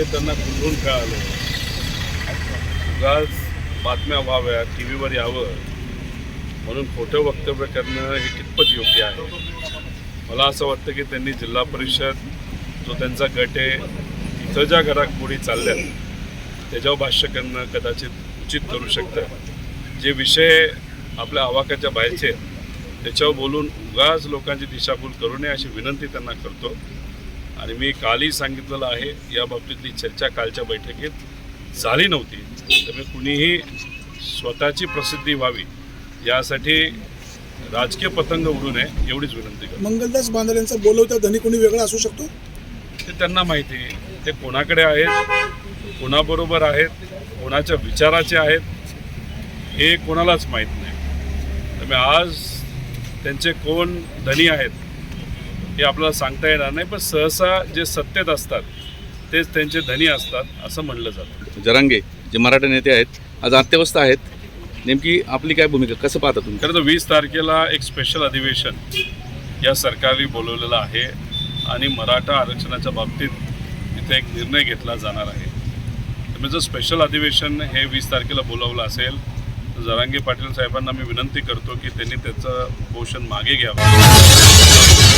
हे त्यांना कुठून कळालं? उगाच बातम्या व्हाव्या टी व्हीवर यावं. म्हणून खोटं वक्तव्य करणं हे कितपत योग्य आहे? मला असं वाटतं की त्यांनी जिल्हा परिषद जो त्यांचा गट आहे तिथं ज्या घडामोडी चालल्यात त्याच्यावर भाष्य करणं कदाचित उचित करू शकतं. जे विषय आपल्या आवाकाच्या बाहेरचे आहेत, त्याच्यावर बोलून उगाच लोकांची दिशाभूल करू नये अशी विनंती त्यांना करतो. आणि मी कालही सांगितलेलं आहे या बाबतीतली चर्चा कालच्या बैठकीत झाली नव्हती. त्यामुळे कुणीही स्वतःची प्रसिद्धी व्हावी यासाठी राजकीय पतंग उडू नये एवढीच विनंती करतो. मंगलदास बांधल यांचा बोलवता धनी कोणी वेगळा असू शकतो? ते त्यांना माहिती आहे. ते कोणाकडे आहेत कोणाबरोबर आहेत कोणाच्या विचाराचे आहेत हे कोणालाच माहीत नाही. त्यामुळे आज त्यांचे कोण धनी आहेत हे आपल्याला सांगता येणार नाही पण सहसा जे सत्तेत असतात तेच त्यांचे धनी असतात असं म्हणलं जातं. जरांगे जे मराठा नेते आहेत आज अत्यवस्था आहेत. नेमकी आपली काय भूमिका कसं पाहता तुम्ही? खरं तर वीस तारखेला एक स्पेशल अधिवेशन या सरकारने बोलवलेलं आहे आणि मराठा आरक्षणाच्या बाबतीत इथे एक निर्णय घेतला जाणार आहे. त्यामुळे जर स्पेशल अधिवेशन हे वीस तारखेला बोलवलं असेल तर जरांगे पाटील साहेबांना मी विनंती करतो की त्यांनी त्याचं पोषण मागे घ्यावं.